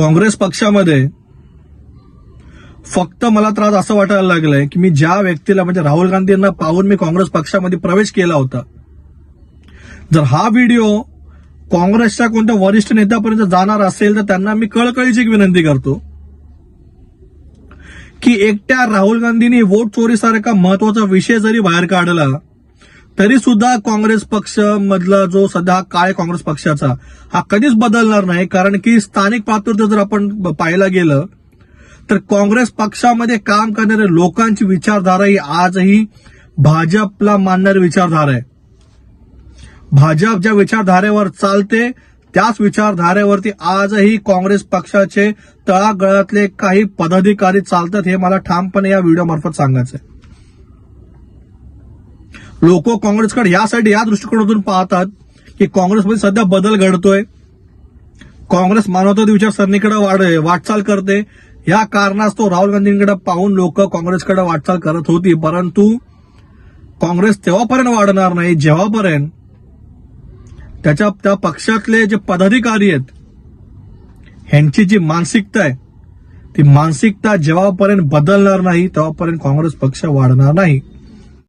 काँग्रेस पक्षामध्ये फक्त मला त्रास असं वाटायला लागलंय की मी ज्या व्यक्तीला म्हणजे राहुल गांधींना पाहून मी काँग्रेस पक्षामध्ये प्रवेश केला होता जर हा व्हिडिओ काँग्रेसच्या कोणत्या वरिष्ठ नेत्यापर्यंत जाणार असेल तर त्यांना मी कळकळीची एक विनंती करतो की एकट्या राहुल गांधींनी वोट चोरीसारखा महत्त्वाचा विषय जरी बाहेर काढला तरी सुद्धा काँग्रेस पक्ष मधला जो सध्या काळ काँग्रेस पक्षाचा हा कधीच बदलणार नाही. कारण की स्थानिक पातळीवर जर आपण पाहायला गेलं तर काँग्रेस पक्षामध्ये काम करणाऱ्या लोकांची विचारधारा ही आजही भाजपला मानणारी विचारधारा आहे. भाजप ज्या विचारधारेवर चालते त्याच विचारधारेवरती आजही काँग्रेस पक्षाचे तळागळातले काही पदाधिकारी चालतात हे मला ठामपणे या व्हिडिओ मार्फत सांगायचं आहे लोक काँग्रेसकडे यासाठी या दृष्टिकोनातून पाहतात की काँग्रेसमध्ये सध्या बदल घडतोय. काँग्रेस मानवतावादी विचारसरणीकडे वाढ वाटचाल करते. या कारणास्तव राहुल गांधींकडे पाहून लोक काँग्रेसकडे वाटचाल करत होती. परंतु काँग्रेस तेव्हापर्यंत वाढणार नाही जेव्हापर्यंत त्याच्या त्या पक्षातले जे पदाधिकारी आहेत ह्यांची जी मानसिकता आहे ती मानसिकता जेव्हापर्यंत बदलणार नाही तेव्हापर्यंत काँग्रेस पक्ष वाढणार नाही.